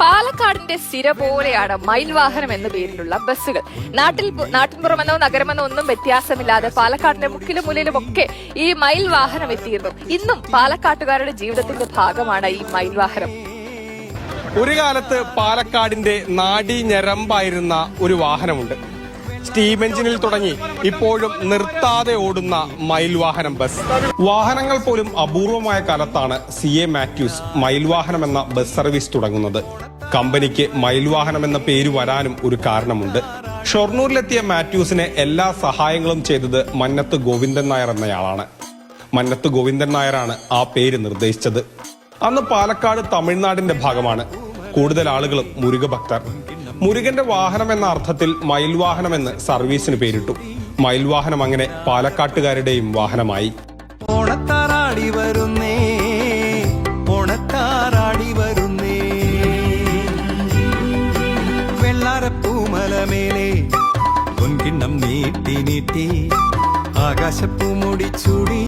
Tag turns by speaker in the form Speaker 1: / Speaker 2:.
Speaker 1: പാലക്കാടിന്റെ സ്ഥിര പോലെയാണ് മയിൽ വാഹനം എന്ന പേരിലുള്ള ബസ്സുകൾ. നാട്ടിൽ നാട്ടിൻപുറമെന്നോ നഗരമെന്നോ ഒന്നും വ്യത്യാസമില്ലാതെ പാലക്കാടിന്റെ മുക്കിലും മൂലയിലും ഒക്കെ ഈ മയിൽ വാഹനം എത്തിയിരുന്നു. ഇന്നും പാലക്കാട്ടുകാരുടെ ജീവിതത്തിന്റെ ഭാഗമാണ് ഈ മയിൽ വാഹനം
Speaker 2: ഒരു കാലത്ത് പാലക്കാടിന്റെ നാടി ഞരമ്പായിരുന്ന ഒരു വാഹനമുണ്ട്. സ്റ്റീം എഞ്ചിനിൽ തുടങ്ങി. ഇപ്പോഴും നിർത്താതെ ഓടുന്ന മയിൽ വാഹനം ബസ്. വാഹനങ്ങൾ പോലും അപൂർവമായ കാലത്താണ് സി എ മാത്യൂസ് മയിൽ വാഹനം എന്ന ബസ് സർവീസ് തുടങ്ങുന്നത്. കമ്പനിക്ക് മയിൽ വാഹനം എന്ന പേര് വരാനും ഒരു കാരണമുണ്ട്. ഷൊർണൂരിലെത്തിയ മാത്യൂസിന് എല്ലാ സഹായങ്ങളും ചെയ്തത് മന്നത്ത് ഗോവിന്ദൻ നായർ എന്നയാളാണ്. മന്നത്ത് ഗോവിന്ദൻ നായരാണ് ആ പേര് നിർദ്ദേശിച്ചത്. അന്ന് പാലക്കാട് തമിഴ്നാടിന്റെ ഭാഗമാണ്. കൂടുതൽ ആളുകളും മുരുക ഭക്തർ മുരുകന്റെ വാഹനം എന്ന അർത്ഥത്തിൽ മയിൽ വാഹനം എന്ന് സർവീസിന് പേരിട്ടു. മയിൽ വാഹനം അങ്ങനെ പാലക്കാട്ടുകാരുടെയും വാഹനമായി.
Speaker 3: ഓണത്താറാടി വരുന്നേ ഓണത്താറാടി വരുന്നേ. നീട്ടി നീട്ടി ആകാശപ്പൂ മുടിച്ചൂടി